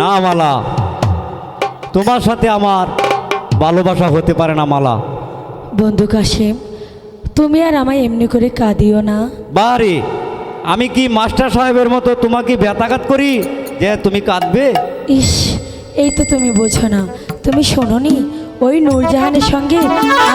না মালা। তোমার সাথে আমার ভালোবাসা হতে পারে না মালা। বন্ধু কাশিম তুমি আর আমায় এমনি করে কাঁদিও না। বারে আমি কি মাস্টার সাহেবের মতো তোমাকে ব্যথাঘাত করি যে তুমি কাঁদবে? ইস এই তো তুমি বোঝো না। তুমি শোনোনি ওই নূরজাহানের সঙ্গে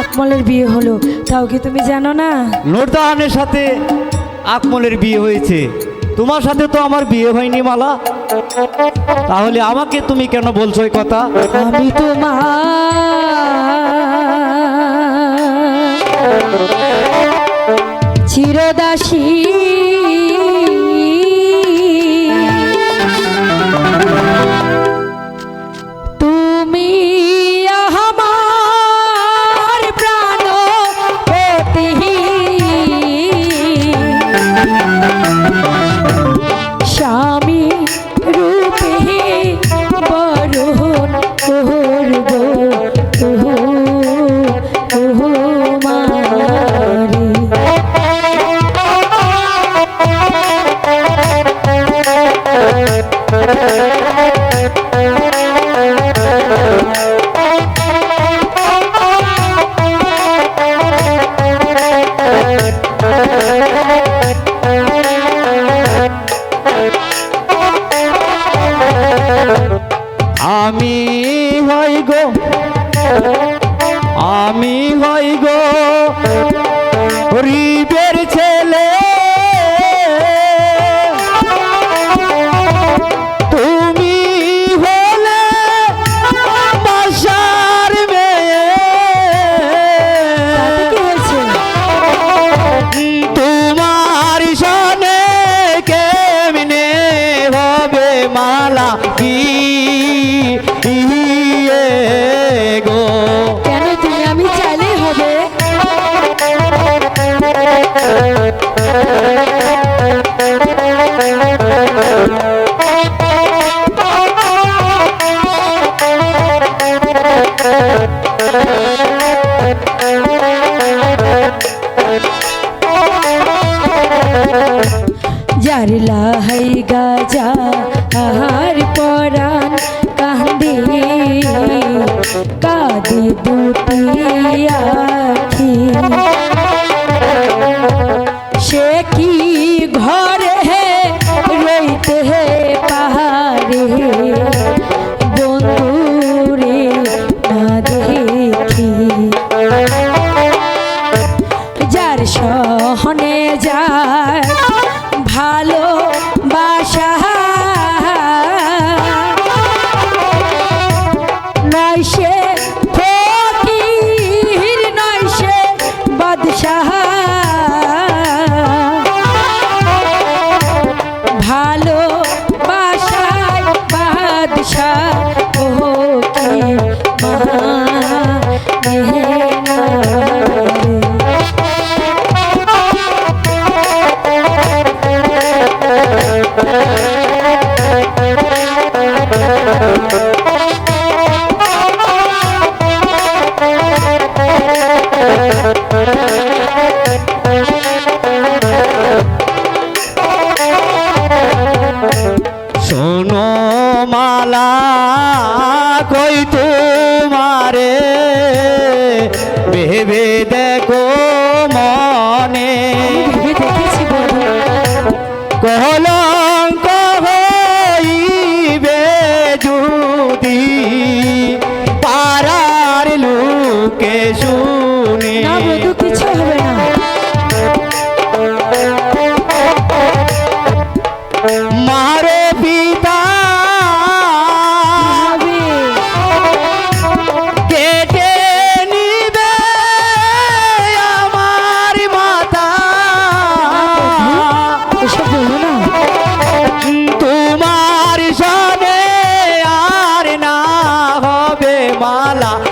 আকমলের বিয়ে হলো। তাও কি তুমি জানো না? নোরদাহানের সাথে আকমলের বিয়ে হয়েছে। তোমার সাথে তো আমার বিয়ে হয়নি, মালা। তাহলে আমাকে তুমি কেন বলছো এই কথা? আমি তোমার চিরদাসী আমি হই গো আমি জারলা হাই গাজা আর পরাণ কান্দে কাঁদে নয় সে ফকির নয় সে বাদশাহ। ভালো বাসায় বাদশাহ।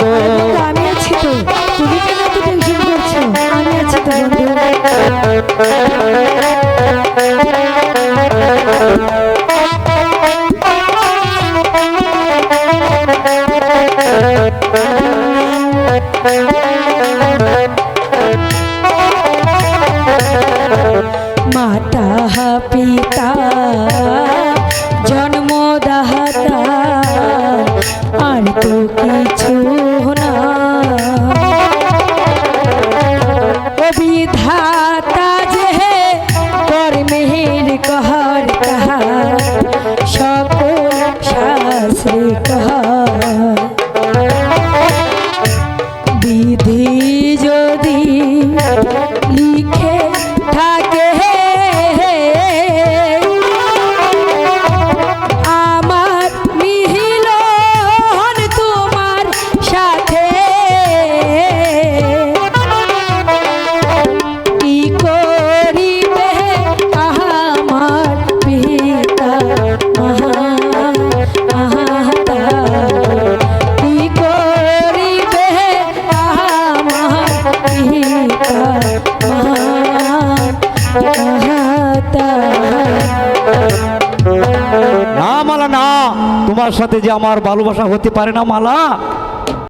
গো তোমার সাথে যে আমার ভালোবাসা হতে পারে না মালা?